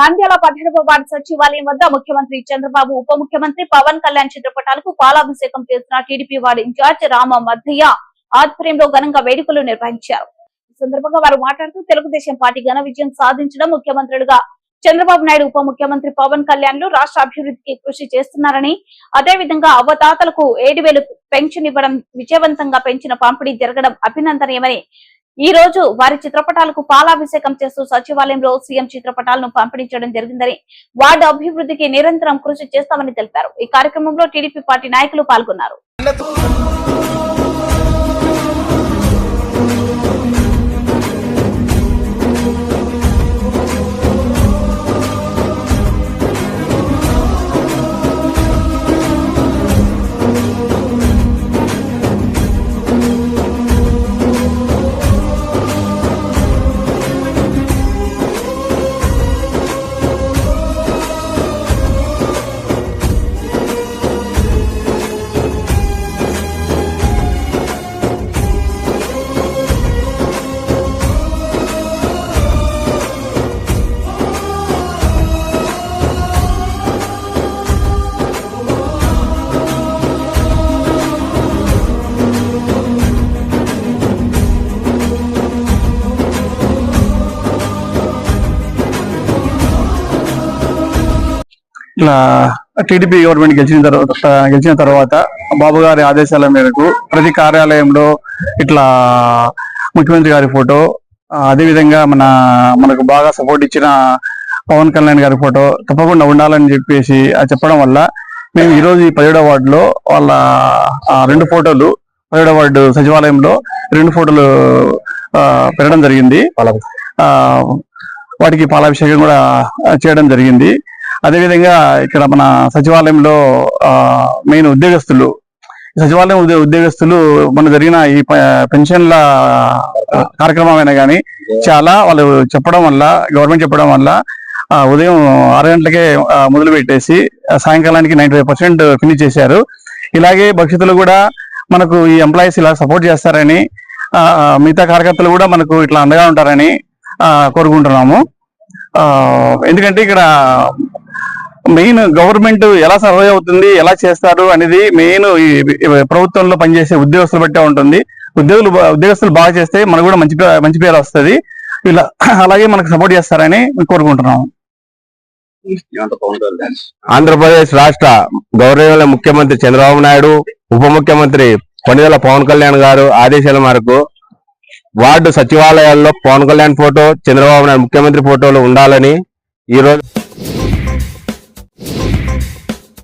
నంద్యాల పదిహేడవ వార్డు సచివాలయం వద్ద ముఖ్యమంత్రి చంద్రబాబు ఉప ముఖ్యమంత్రి పవన్ కళ్యాణ్ చిత్రపటాలకు పాలాభిషేకం చేసిన టీడీపీ వార్డు ఇన్ఛార్జ్ రామ మధ్య ఆధ్వర్యంలో ఘనంగా వేడుకలు నిర్వహించారు. ఈ సందర్భంగా వారు మాట్లాడుతూ తెలుగుదేశం పార్టీ ఘన విజయం సాధించడం ముఖ్యమంత్రులుగా చంద్రబాబు నాయుడు ఉప ముఖ్యమంత్రి పవన్ కళ్యాణ్లు రాష్ట్ర అభివృద్ధికి కృషి చేస్తున్నారని అదే విధంగా అవ్వతాతలకు ఏడు వేలు పెన్షన్ ఇవ్వడం విజయవంతంగా పెంచిన పంపిణీ జరగడం అభినందనీయమని ఈ రోజు వారి చిత్రపటాలకు పాలాభిషేకం చేస్తూ సచివాలయంలో సీఎం చిత్రపటాలను పంపిణీ చేయడం జరిగిందని వార్డు అభివృద్ధికి నిరంతరం కృషి చేస్తామని తెలిపారు. ఈ కార్యక్రమంలో టీడీపీ పార్టీ నాయకులు పాల్గొన్నారు. ఇలా టీడీపీ గవర్నమెంట్ గెలిచిన తర్వాత గెలిచిన తర్వాత బాబు గారి ఆదేశాల మేరకు ప్రతి కార్యాలయంలో ఇట్లా ముఖ్యమంత్రి గారి ఫోటో అదేవిధంగా మన మనకు బాగా సపోర్ట్ ఇచ్చిన పవన్ కళ్యాణ్ గారి ఫోటో తప్పకుండా ఉండాలని చెప్పేసి ఆ చెప్పడం వల్ల మేము ఈ రోజు ఈ పదిహేడవ వార్డులో వాళ్ళ ఆ, రెండు ఫోటోలు పదిహేడవ వార్డు సచివాలయంలో రెండు ఫోటోలు పెట్టడం జరిగింది. ఆ, వాటికి పాలాభిషేకం కూడా చేయడం జరిగింది. అదేవిధంగా ఇక్కడ మన సచివాలయంలో మెయిన్ ఉద్యోగస్తులు సచివాలయం ఉద్యో- ఉద్యోగస్తులు మన జరిగిన ఈ పెన్షన్ల కార్యక్రమం అయినా కానీ చాలా వాళ్ళు చెప్పడం వల్ల గవర్నమెంట్ చెప్పడం వల్ల ఉదయం ఆరు గంటలకే మొదలు పెట్టేసి సాయంకాలానికి నైంటీ ఫైవ్ పర్సెంట్ ఫినిష్ చేశారు. ఇలాగే భవిష్యత్తులో కూడా మనకు ఈ ఎంప్లాయీస్ ఇలా సపోర్ట్ చేస్తారని మిగతా కార్యకర్తలు కూడా మనకు ఇట్లా అండగా ఉంటారని కోరుకుంటున్నాము. ఎందుకంటే ఇక్కడ మెయిన్ గవర్నమెంట్ ఎలా సర్వే అవుతుంది ఎలా చేస్తారు అనేది మెయిన్ ఈ ప్రభుత్వంలో పనిచేసే ఉద్యోగస్తులు బట్టే ఉంటుంది. ఉద్యోగులు ఉద్యోగస్తులు బాగా చేస్తే మనకు కూడా మంచి పే- మంచి పేరు వస్తుంది. ఇలా అలాగే మనకు సపోర్ట్ చేస్తారని కోరుకుంటున్నాము. ఆంధ్రప్రదేశ్ రాష్ట్ర గౌరవ ముఖ్యమంత్రి చంద్రబాబు నాయుడు ఉప ముఖ్యమంత్రి కొనిదెల పవన్ కళ్యాణ్ గారు ఆదేశాల మేరకు వార్డు సచివాలయాల్లో పవన్ కళ్యాణ్ ఫోటో చంద్రబాబు నాయుడు ముఖ్యమంత్రి ఫోటోలు ఉండాలని ఈ రోజు